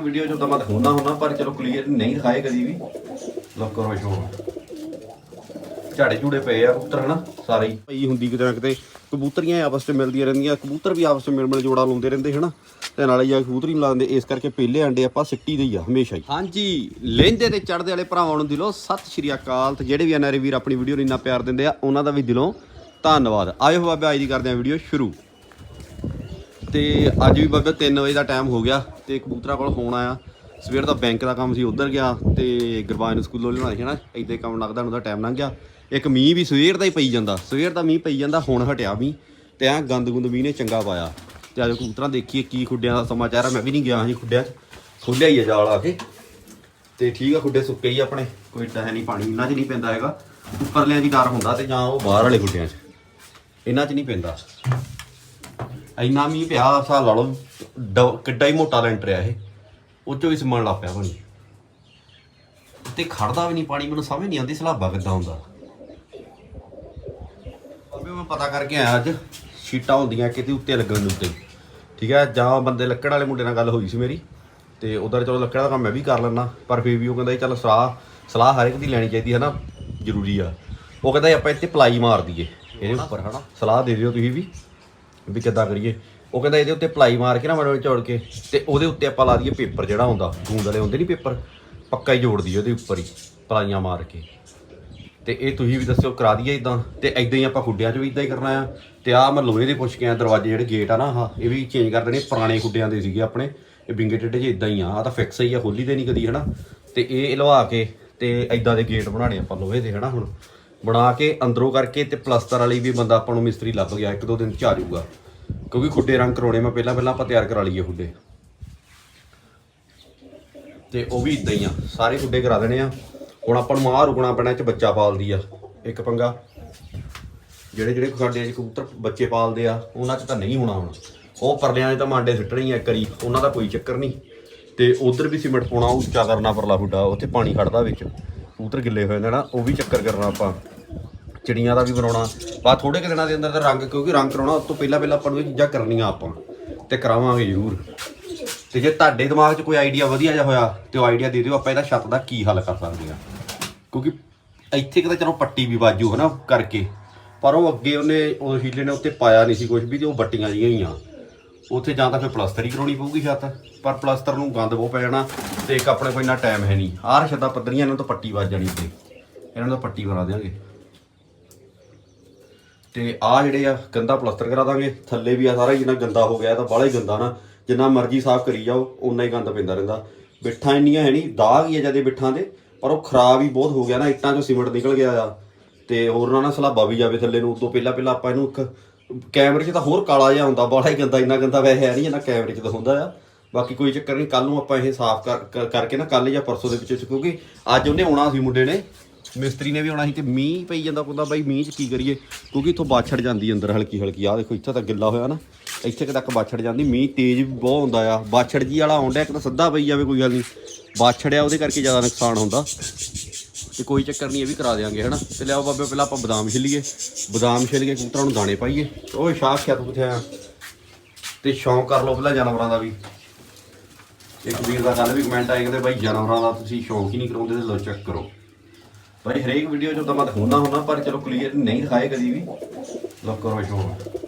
Video ਚ ਤਾਂ ਮੈਂ ਦਿਖਾਉਂਦਾ ਹੁੰਦਾ ਪਰ ਚਲੋ ਕਲੀਅਰ ਨਹੀਂ ਦਿਖਾਏ ਕਦੀ ਵੀ। ਲੋ ਕਰੋ ਸ਼ੋ ਝਾੜੇ ਝੂੜੇ ਪਏ ਆ ਕਬੂਤਰ ਹਨਾ ਸਾਰੇ ਹੀ। ਪਈ ਹੁੰਦੀ ਕਿਤੇ ਨਾ ਕਿਤੇ ਕਬੂਤਰੀਆਂ ਆਪਸ ਵਿੱਚ ਮਿਲਦੀਆਂ ਰਹਿੰਦੀਆਂ ਕਬੂਤਰ ਵੀ ਆਪਸ ਵਿੱਚ ਮਿਲ ਮਿਲ ਜੋੜਾ ਲਾਉਂਦੇ ਰਹਿੰਦੇ ਹਨਾ। ਤੇ ਨਾਲੇ ਜਾ ਕਬੂਤਰੀ ਨੂੰ ਲਾਉਂਦੇ ਇਸ ਕਰਕੇ ਪਹਿਲੇ ਅੰਡੇ ਆਪਾਂ ਸਿੱਟੀ ਦੇ ਹੀ ਆ ਹਮੇਸ਼ਾ ਹੀ। ਹਾਂਜੀ ਲਹਿੰਦੇ ਤੇ ਚੜਦੇ ਵਾਲੇ ਭਰਾਵਾਂ ਨੂੰ ਦਿਲੋਂ ਸਤਿ ਸ਼੍ਰੀ ਅਕਾਲ। ਤੇ ਜਿਹੜੇ ਵੀ ਐਨਆਰਏ ਵੀਰ ਆਪਣੀ ਵੀਡੀਓ ਨੂੰ ਇੰਨਾ ਪਿਆਰ ਦਿੰਦੇ ਆ ਉਹਨਾਂ ਦਾ ਵੀ ਦਿਲੋਂ ਧੰਨਵਾਦ। ਆਇਓ ਬਾਬਾ ਅੱਜ ਦੀ ਕਰਦੇ ਆ ਵੀਡੀਓ ਸ਼ੁਰੂ। ਤੇ ਅੱਜ ਵੀ ਬਾਬਾ 3 ਵਜੇ ਦਾ ਟਾਈਮ ਹੋ ਗਿਆ ਤੇ ਕਬੂਤਰਾਂ ਕੋਲ ਫੋਨ ਆਇਆ। ਸਵੇਰ ਦਾ ਬੈਂਕ ਦਾ ਕੰਮ ਸੀ, ਉਧਰ ਗਿਆ ਤੇ ਗੁਰਬਾਜ ਨੂੰ ਸਕੂਲੋਂ ਲਿਆਉਣਾ ਸੀ ਨਾ ਇੱਦਾਂ ਕੰਮ ਲੱਗਦਾ ਉਹਦਾ ਟਾਈਮ ਲੰਘ ਗਿਆ। ਇੱਕ ਮੀਂਹ ਵੀ ਸਵੇਰ ਦਾ ਹੀ ਪਈ ਜਾਂਦਾ, ਸਵੇਰ ਦਾ ਮੀਂਹ ਪਈ ਜਾਂਦਾ, ਹੁਣ ਹਟਿਆ ਮੀਂਹ ਤੇ ਐ ਗੰਦ ਗੁੰਦ ਮੀਂਹ ਨੇ ਚੰਗਾ ਪਾਇਆ। ਤੇ ਅੱਜ ਕਬੂਤਰਾਂ ਦੇਖੀਏ ਕੀ ਖੁੱਡਿਆਂ ਦਾ ਸਮਾਚਾਰ ਆ, ਮੈਂ ਵੀ ਨਹੀਂ ਗਿਆ ਸੀ ਖੁੱਡਿਆਂ 'ਚ। ਖੋਲਿਆ ਹੀ ਆ ਜਾਲ ਆ ਕੇ। ਤੇ ਠੀਕ ਆ, ਖੁੱਡੇ ਸੁੱਕੇ ਹੀ ਆਪਣੇ, ਕੋਈ ਏਡਾ ਹੈ ਨਹੀਂ, ਪਾਣੀ ਇਹਨਾਂ 'ਚ ਨਹੀਂ ਪੈਂਦਾ ਹੈਗਾ। ਉੱਪਰਲਿਆਂ 'ਚ ਹੀ ਡਰ ਹੁੰਦਾ ਤੇ ਜਾਂ ਉਹ ਬਾਹਰ ਵਾਲੇ ਖੁੱਡਿਆਂ 'ਚ। ਇਹਨਾਂ 'ਚ ਨਹੀਂ ਪੈਂਦਾ। ਇੰਨਾ ਮੀਂਹ ਪਿਆ ਹਿਸਾਬ ਲਾ ਲਓ, ਡ- ਕਿੱਡਾ ਹੀ ਮੋਟਾ ਲੈਂਟਰ ਆ ਇਹ। ਉਹ ਚੋਂ ਵੀ ਸਮਾਨ ਲੱਗ ਪਿਆ ਬਣੀ ਤੇ ਖੜਦਾ ਵੀ ਨਹੀਂ ਪਾਣੀ, ਮੈਨੂੰ ਸਮਝ ਨਹੀਂ ਆਉਂਦੀ ਸਲਾਬਾ ਕਿੱਦਾਂ ਹੁੰਦਾ। ਅਬੇ ਮੈਂ ਪਤਾ ਕਰਕੇ ਆਇਆ ਅੱਜ, ਸ਼ੀਟਾਂ ਹੁੰਦੀਆਂ ਕਿਤੇ ਉੱਤੇ ਲੱਗਣ ਦੇ ਉੱਤੇ। ਠੀਕ ਹੈ, ਜਾਂ ਬੰਦੇ ਲੱਕੜ ਵਾਲੇ ਮੁੰਡੇ ਨਾਲ ਗੱਲ ਹੋਈ ਸੀ ਮੇਰੀ, ਤੇ ਉਧਰ ਚਲੋ ਲੱਕੜ ਦਾ ਕੰਮ ਮੈਂ ਵੀ ਕਰ ਲੈਣਾ ਪਰ ਫਿਰ ਵੀ ਉਹ ਕਹਿੰਦਾ ਸੀ ਚੱਲ ਸਲਾਹ ਸਲਾਹ ਹਰ ਇੱਕ ਦੀ ਲੈਣੀ ਚਾਹੀਦੀ ਹੈ ਨਾ, ਜ਼ਰੂਰੀ ਆ। ਉਹ ਕਹਿੰਦਾ ਸੀ ਆਪਾਂ ਇੱਥੇ ਪਲਾਈ ਮਾਰ ਦਈਏ, ਇਹਦੇ ਉੱਪਰ, ਹਨਾ? ਸਲਾਹ ਦੇ ਦਿਓ ਤੁਸੀਂ ਵੀ। ਵੀ ਕਿੱਦਾਂ ਕਰੀਏ? ਉਹ ਕਹਿੰਦਾ ਇਹਦੇ ਉੱਤੇ ਪਲਾਈ ਮਾਰ ਕੇ ਨਾ ਮੜੇ ਚੌੜ ਕੇ, ਤੇ ਉਹਦੇ ਉੱਤੇ ਆਪਾਂ ਲਾ ਦਈਏ ਪੇਪਰ ਜਿਹੜਾ ਹੁੰਦਾ, ਗੂੰਦ ਵਾਲੇ ਹੁੰਦੇ ਨਹੀਂ ਪੇਪਰ, ਪੱਕਾ ਹੀ ਜੋੜ ਦਈਏ ਉਹਦੇ ਉੱਪਰ ਹੀ, ਪਲਾਈਆਂ ਮਾਰ ਕੇ। ਤੇ ਇਹ ਤੁਸੀਂ ਵੀ ਦੱਸਿਓ, ਕਰਾ ਦਈਏ ਇਦਾਂ ਤੇ ਇਦਾਂ ਹੀ ਆਪਾਂ ਖੁੱਡਿਆਂ 'ਚ ਵੀ ਇਦਾਂ ਹੀ ਕਰਨਾ ਆ। ਤੇ ਆ ਮੈਂ ਲੋਹੇ ਦੇ ਪੁੱਛ ਕੇ ਆ ਦਰਵਾਜ਼ੇ ਜਿਹੜੇ ਗੇਟ ਆ ਨਾ ਆਹ, ਇਹ ਵੀ ਚੇਂਜ ਕਰ ਦੇਣੇ, ਪੁਰਾਣੇ ਖੁੱਡਿਆਂ ਦੇ ਸੀਗੇ ਆਪਣੇ। ਇਹ ਬਿੰਗੇ ਟੇਡੇ 'ਚ ਇਦਾਂ ਹੀ ਆ ਆ ਤਾਂ ਫਿਕਸ ਹੀ ਆ, ਖੋਲੀ ਤੇ ਨਹੀਂ ਕਦੀ, ਹਨਾ? ਤੇ ਇਹ ਲਵਾ ਕੇ ਤੇ ਇਦਾਂ ਦੇ ਗੇਟ ਬਣਾਣੇ ਆਪਾਂ ਲੋਹੇ ਦੇ, ਹਨਾ ਹੁਣ? ਬਣਾ ਕੇ ਅੰਦਰੋਂ ਕਰਕੇ ਤੇ ਪਲਸਤਰ ਵਾਲੀ ਵੀ ਬੰਦਾ ਆਪਾਂ ਨੂੰ ਮਿਸਤਰੀ ਲੱਭ ਗਿਆ, ਇੱਕ ਦੋ ਦਿਨ ਚ ਆ ਜਾਊਗਾ। ਕਿਉਂਕਿ ਖੁੱਡੇ ਰੰਗ ਕਰਾਉਣੇ ਮੈਂ ਪਹਿਲਾਂ ਪਹਿਲਾਂ ਆਪਾਂ ਤਿਆਰ ਕਰਾ ਲਈਏ ਖੁੱਡੇ। ਤੇ ਉਹ ਵੀ ਇਦਾਂ ਹੀ ਆ, ਸਾਰੇ ਖੁੱਡੇ ਕਰਾ ਦੇਣੇ ਆ। ਹੁਣ ਆਪਾਂ ਨੂੰ ਆਹ ਰੁਕਣਾ ਪੈਣਾ ਚ ਬੱਚਾ ਪਾਲਦੀ ਆ, ਇੱਕ ਪੰਗਾ। ਜਿਹੜੇ ਜਿਹੜੇ ਸਾਡੇ ਚ ਕਬੂਤਰ ਬੱਚੇ ਪਾਲਦੇ ਆ, ਉਹਨਾਂ 'ਚ ਤਾਂ ਨਹੀਂ ਹੋਣਾ ਹੁਣ। ਉਹ ਪਰਲਿਆਂ 'ਚ ਤਾਂ ਮਾਂਡੇ ਸਿੱਟਣੇ ਆ ਇੱਕ ਵਾਰੀ, ਉਹਨਾਂ ਦਾ ਕੋਈ ਚੱਕਰ ਨਹੀਂ। ਤੇ ਉਧਰ ਵੀ ਸੀਮੈਂਟ ਪਾਉਣਾ, ਉੱਚਾ ਕਰਨਾ ਪਰਲਾ ਫੁੱਡਾ ਉੱਥੇ ਪਾਣੀ ਖੜਦਾ ਵਿੱਚ। ਕਬੂਤਰ ਗਿੱਲੇ ਹੋਏ ਜਾਂਦੇ ਨਾ, ਉਹ ਵੀ ਚੱਕਰ ਕਰਨਾ ਆਪਾਂ। ਚਿੜੀਆਂ ਦਾ ਵੀ ਬਣਾਉਣਾ। ਬਾ ਥੋੜੇ ਕੁ ਦਿਨਾਂ ਦੇ ਅੰਦਰ ਤਾਂ ਰੰਗ, ਕਿਉਂਕਿ ਰੰਗ ਕਰਾਉਣਾ, ਉਸ ਤੋਂ ਪਹਿਲਾਂ ਪਹਿਲਾਂ ਆਪਾਂ ਨੂੰ ਇਹ ਚੀਜ਼ਾਂ ਕਰਨੀਆਂ ਆਪਾਂ, ਤੇ ਕਰਾਵਾਂਗੇ ਜ਼ਰੂਰ। ਤੇ ਜੇ ਤੁਹਾਡੇ ਦਿਮਾਗ 'ਚ ਕੋਈ ਆਈਡੀਆ ਵਧੀਆ ਜਿਹਾ ਹੋਇਆ, ਤੇ ਉਹ ਆਈਡੀਆ ਦੇ ਦਿਓ, ਆਪਾਂ ਇਹਦਾ ਛੱਤ ਦਾ ਕੀ ਹੱਲ ਕਰ ਸਕਦੇ ਹਾਂ। ਕਿਉਂਕਿ ਇੱਥੇ ਕਿਤੇ ਚਲੋ ਪੱਟੀ ਵੀ ਬਾਜੂ ਹਨਾ ਕਰਕੇ। ਪਰ ਉਹ ਅੱਗੇ ਉਹਨੇ ਉਹ ਹੀਲੇ ਨੇ ਉੱਤੇ ਪਾਇਆ ਨਹੀਂ ਸੀ ਕੁਝ ਵੀ, ਤੇ ਉਹ ਬੱਟੀਆਂ ਜਿਹੀਆਂ ਹੀ ਆ। ਉੱਥੇ ਜਾਂ ਤਾਂ ਫਿਰ ਪਲਸਤਰ ਹੀ ਕਰਾਉਣੀ ਪਊਗੀ ਛੱਤ। ਪਰ ਪਲਸਤਰ ਨੂੰ ਗੰਦ ਬਹੁਤ ਪੈ ਜਾਣਾ ਤੇ ਇੱਕ ਆਪਣੇ ਕੋਲ ਇੰਨਾ ਟਾਈਮ ਹੈ ਨਹੀਂ। ਆਹ ਛੱਤਾਂ ਪੱਧਰੀਆਂ, ਇਹਨਾਂ ਤੋਂ ਪੱਟੀ ਵੱਜ ਜਾਣੀ ਤੇ ਇਹਨਾਂ ਨੂੰ ਤਾਂ ਪੱਟੀ ਬਣਾ ਦੇਵਾਂਗੇ ਤੇ ਆ ਜਿਹੜੇ ਆ, ਗੰਦਾ ਪਲਸਤਰ ਕਰਾ ਦਾਂਗੇ। ਥੱਲੇ ਵੀ ਆ ਸਾਰਾ ਜਿੰਨਾ ਗੰਦਾ ਹੋ ਗਿਆ ਤਾਂ ਬਾਹਲਾ ਹੀ ਗੰਦਾ ਨਾ। ਜਿੰਨਾ ਮਰਜ਼ੀ ਸਾਫ਼ ਕਰੀ ਜਾਓ, ਓਨਾ ਹੀ ਗੰਦ ਪੈਂਦਾ ਰਹਿੰਦਾ। ਬਿੱਠਾਂ ਇੰਨੀਆਂ ਹੈ ਨਹੀਂ, ਦਾਗ ਹੀ ਆ ਜਦੇ ਬਿੱਠਾਂ ਦੇ, ਪਰ ਉਹ ਖਰਾਬ ਹੀ ਬਹੁਤ ਹੋ ਗਿਆ ਨਾ, ਇੱਟਾਂ ਚੋਂ ਸੀਮੈਂਟ ਨਿਕਲ ਗਿਆ ਆ। ਤੇ ਹੋਰ ਨਾ ਨਾ ਸਲਾਬਾ ਵੀ ਜਾਵੇ ਥੱਲੇ ਨੂੰ ਉਦੋਂ ਪਹਿਲਾਂ ਪਹਿਲਾਂ ਆਪਾਂ ਇਹਨੂੰ ਇੱਕ ਕੈਮਰੇ 'ਚ ਤਾਂ ਹੋਰ ਕਾਲਾ ਜਿਹਾ ਹੁੰਦਾ, ਬਾਹਲਾ ਹੀ ਗੰਦਾ, ਇੰਨਾ ਗੰਦਾ ਵੈਸੇ ਹੈ ਨਹੀਂ ਇੰਨਾ ਕੈਮਰੇ 'ਚ ਤਾਂ ਹੁੰਦਾ ਆ। ਬਾਕੀ ਕੋਈ ਚੱਕਰ ਨਹੀਂ ਕੱਲ ਨੂੰ ਆਪਾਂ ਇਹ ਸਾਫ਼ ਕਰ- ਕਰਕੇ ਨਾ ਕੱਲ ਜਾਂ ਪਰਸੋਂ ਦੇ ਵਿੱਚ ਕਿਉਂਕਿ ਅੱਜ ਉਹਨੇ ਆਉਣਾ ਸੀ ਮੁੰਡੇ ਨੇ, ਮਿਸਤਰੀ ਨੇ ਵੀ ਆਉਣਾ ਸੀ ਤੇ ਮੀਂਹ ਪਈ ਜਾਂਦਾ ਕਹਿੰਦਾ ਬਾਈ ਮੀਂਹ 'ਚ ਕੀ ਕਰੀਏ? ਕਿਉਂਕਿ ਇੱਥੋਂ ਬਾਛੜ ਜਾਂਦੀ ਅੰਦਰ ਹਲਕੀ ਹਲਕੀ, ਆਹ ਦੇਖੋ ਇੱਥੇ ਤਾਂ ਗਿੱਲਾ ਹੋਇਆ ਨਾ, ਇੱਥੇ ਤੱਕ ਬਾਛੜ ਜਾਂਦੀ, ਮੀਂਹ ਤੇਜ਼ ਵੀ ਬਹੁਤ ਹੁੰਦਾ ਆ। ਬਾਛੜ ਜੀ ਵਾਲਾ ਆਉਂਦਾ ਇੱਕ ਤਾਂ ਸਿੱਧਾ ਪਈ ਜਾਵੇ, ਕੋਈ ਗੱਲ ਨਹੀਂ। ਬਾਛੜਿਆ ਉਹਦੇ ਕਰਕੇ ਜ਼ਿਆਦਾ ਨੁਕਸਾਨ ਹੁੰਦਾ। ਤੇ ਕੋਈ ਚੱਕਰ ਨਹੀਂ, ਇਹ ਵੀ ਕਰਾ ਦੇਾਂਗੇ ਹਨਾ? ਤੇ ਲਿਆਓ ਬਾਬੇ, ਪਹਿਲਾਂ ਆਪਾਂ ਬਦਾਮ ਛਿੱਲੀਏ। ਬਦਾਮ ਛਿੱਲ ਕੇ ਕਬੂਤਰਾਂ ਨੂੰ ਦਾਣੇ ਪਾਈਏ। ਓਏ, ਸ਼ਾਹ ਖਿਆ ਤੂੰ ਕਿੱਥੇ ਆ। ਤੇ ਸ਼ੌਂਕ ਕਰ ਲਓ ਪਹਿਲਾਂ ਜਾਨਵਰਾਂ ਦਾ ਵੀ। ਇੱਕ ਵੀਰ ਦਾ ਕੱਲ ਵੀ ਕਮੈਂਟ ਆਏ ਕਹਿੰਦੇ ਬਾਈ ਜਾਨਵਰਾਂ ਦਾ ਤੁਸੀਂ ਸ਼ੌਂਕ ਹੀ ਨਹੀਂ ਕਰਾਉਂਦੇ ਤੇ ਲੋ ਚੈੱਕ ਕਰੋ। ਭਾਈ ਹਰੇਕ ਵੀਡੀਓ 'ਚ ਤਾਂ ਮੈਂ ਦਿਖਾਉਂਦਾ ਹੁੰਦਾ, ਪਰ ਚਲੋ ਕਲੀਅਰ ਨਹੀਂ ਦਿਖਾਏ ਕਦੀ ਵੀ। ਲੋ ਕਰੋ ਸ਼ੌਂਕ।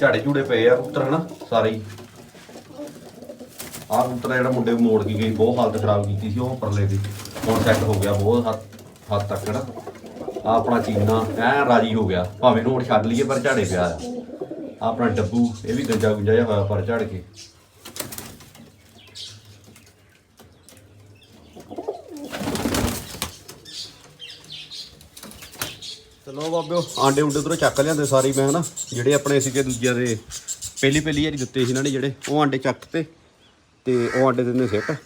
ਝਾੜੇ ਝੂੜੇ ਪਏ ਆ ਕਬੂਤਰ, ਹਨਾ? ਸਾਰੇ ਹੀ। ਆਹ ਕਬੂਤਰ ਜਿਹੜਾ ਮੁੰਡੇ ਮੋੜ ਕੇ ਗਈ ਬਹੁਤ ਹਾਲਤ ਖਰਾਬ ਕੀਤੀ ਸੀ, ਉਹ ਪਰਲੇ ਦੀ ਹੁਣ ਸੈੱਟ ਹੋ ਗਿਆ ਬਹੁਤ ਹੱਦ ਹੱਦ ਤੱਕ ਨਾ ਆ ਆਪਣਾ ਚੀਨਾ ਐ ਰਾਜੀ ਹੋ ਗਿਆ। ਭਾਵੇਂ ਨੂੰ ਹੁਣ ਛੱਡ ਲਈਏ ਪਰ ਝਾੜੇ ਪਿਆ ਆ। ਆਪਣਾ ਡੱਬੂ, ਇਹ ਵੀ ਗੰਜਾ ਗੁੰਜਾ ਜਿਹਾ ਹੋਇਆ ਪਰ ਝੜ ਕੇ। ਚਲੋ ਬਾਬਿਓ, ਆਂਡੇ ਉਂਡੇ ਉਧਰੋਂ ਚੱਕ ਲਿਆਂਦੇ ਸਾਰੇ ਹੀ ਮੈਂ ਹਨਾ। ਜਿਹੜੇ ਆਪਣੇ ਸੀਗੇ ਦੂਜਿਆਂ ਦੇ, ਪਹਿਲੀ ਪਹਿਲੀ ਵਾਰੀ ਦਿੱਤੇ ਸੀ ਇਹਨਾਂ ਨੇ ਜਿਹੜੇ, ਉਹ ਆਂਡੇ ਚੱਕ ਤੇ ਤੇ ਉਹ ਆਂਡੇ ਦਿੰਦੇ ਸਿੱਟ।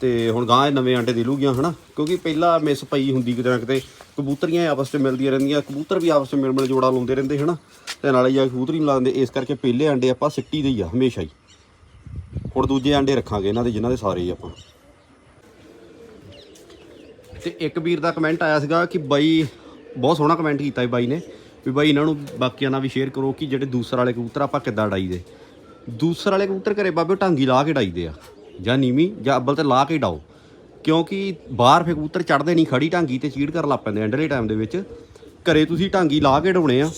ਤੇ ਹੁਣ ਗਾਂ ਇਹ ਨਵੇਂ ਆਂਡੇ ਦੇ ਲੂਗੀਆਂ, ਹਨਾ? ਕਿਉਂਕਿ ਪਹਿਲਾਂ ਮਿਸ ਪਈ ਹੁੰਦੀ ਕਿਤੇ ਨਾ ਕਿਤੇ, ਕਬੂਤਰੀਆਂ ਆਪਸ ਵਿੱਚ ਮਿਲਦੀਆਂ ਰਹਿੰਦੀਆਂ, ਕਬੂਤਰ ਵੀ ਆਪਸ ਵਿੱਚ ਮਿਲ ਮਿਲ ਜੋੜਾ ਲਾਉਂਦੇ ਰਹਿੰਦੇ, ਹਨਾ? ਤੇ ਨਾਲੇ ਜਾ ਕਬੂਤਰੀ ਨੂੰ ਲਾਉਂਦੇ, ਇਸ ਕਰਕੇ ਪਹਿਲੇ ਆਂਡੇ ਆਪਾਂ ਸਿੱਟੀ ਦੇ ਹੀ ਆ, ਹਮੇਸ਼ਾ ਹੀ। ਹੁਣ ਦੂਜੇ ਆਂਡੇ ਰੱਖਾਂਗੇ ਇਹਨਾਂ ਦੇ, ਜਿਨ੍ਹਾਂ ਦੇ ਸਾਰੇ ਹੀ ਆਪਾਂ। ਤੇ ਇੱਕ ਵੀਰ ਦਾ ਕਮੈਂਟ ਆਇਆ ਸੀਗਾ ਕਿ ਬਾਈ, ਬਹੁਤ ਸੋਹਣਾ ਕਮੈਂਟ ਕੀਤਾ ਹੈ ਬਾਈ ਨੇ, ਵੀ ਬਾਈ ਇਹਨਾਂ ਨੂੰ ਬਾਕੀਆਂ ਨਾਲ ਵੀ ਸ਼ੇਅਰ ਕਰੋ ਕਿ ਜਿਹੜੇ ਦੂਸਰ ਵਾਲੇ ਕਬੂਤਰ ਆਪਾਂ ਕਿੱਦਾਂ ਉਡਾਈ ਦੇ ਦੂਸਰ ਵਾਲੇ ਕਬੂਤਰ ਘਰੇ ਬਾਬੇ ਉਹ ਢਾਂਗੀ ਲਾ ਕੇ ਡਾਈਦੇ ਆ। ਜਾਂ ਨੀਵੀਂ ਜਾਂ ਅੱਬਲ ਤੇ ਲਾ ਕੇ ਡਾਓ। ਕਿਉਂਕਿ ਬਾਹਰ ਫੇ ਕਬੂਤਰ ਚੜਦੇ ਨਹੀਂ ਖੜੀ ਢਾਂਗੀ ਤੇ ਚੀੜ ਕਰਨ ਲੱਗ ਪੈਂਦੇ ਆ ਅੰਡਰਲੇ ਟਾਈਮ ਦੇ ਵਿੱਚ। ਘਰੇ ਤੁਸੀਂ ਢਾਂਗੀ ਲਾ ਕੇ ਡਾਉਣੇ ਆ।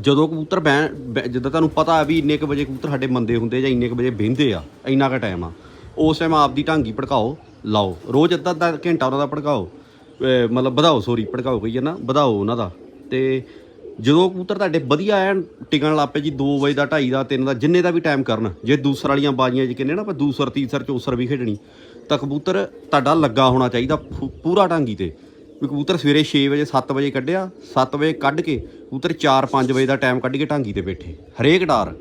ਜਦੋਂ ਕਬੂਤਰ ਬਹਿ ਬਹਿ- ਜਿੱਦਾਂ ਤੁਹਾਨੂੰ ਪਤਾ ਹੈ ਵੀ ਇੰਨੇ ਕੁ ਵਜੇ ਕਬੂਤਰ ਸਾਡੇ ਮੰਦੇ ਹੁੰਦੇ ਜਾਂ ਇੰਨੇ ਕੁ ਵਜੇ ਬਹਿੰਦੇ ਆ, ਇੰਨਾ ਕੁ ਟਾਈਮ ਆ। ਉਸ ਟਾਈਮ ਆਪਦੀ ਢਾਂਗੀ ਭੜਕਾਓ, ਲਾਓ। ਰੋਜ਼ ਅੱਧਾ ਅੱਧਾ ਘੰਟਾ ਉਹਨਾਂ ਦਾ ਭੜਕਾਓ ਮਤਲਬ ਵਧਾਓ ਸੋਰੀ ਭੜਕਾਓ ਕਹੀ ਨਾ ਵਧਾਓ ਉਹਨਾਂ ਦਾ। ਤੇ ਜਦੋਂ ਕਬੂਤਰ ਤੁਹਾਡੇ ਵਧੀਆ ਐਨ ਟਿਕਣ ਲੱਪੇ ਜੀ 2 ਵਜੇ ਦਾ 2:30 ਦਾ 3 ਦਾ, ਜਿੰਨੇ ਦਾ ਵੀ ਟਾਈਮ ਕਰਨ, ਜੇ ਦੂਸਰ ਵਾਲੀਆਂ ਬਾਜ਼ੀਆਂ ਜੀ ਕਹਿੰਦੇ ਨਾ ਆਪਾਂ ਦੂਸਰ, ਤੀਸਰ, ਚੌਸਰ ਵੀ ਖੇਡਣੀ, ਤਾਂ ਕਬੂਤਰ ਤੁਹਾਡਾ ਲੱਗਾ ਹੋਣਾ ਚਾਹੀਦਾ ਫੂ- ਪੂਰਾ ਢਾਂਗੀ ਤੇ। ਵੀ ਕਬੂਤਰ ਸਵੇਰੇ 6 ਵਜੇ 7 ਵਜੇ ਕੱਢਿਆ 7 ਵਜੇ ਕੱਢ ਕੇ ਕਬੂਤਰ 4-5 ਵਜੇ ਦਾ ਟਾਈਮ ਕੱਢ ਕੇ ਢਾਂਗੀ ਤੇ ਬੈਠੇ। ਹਰੇਕ ਡਾਰ,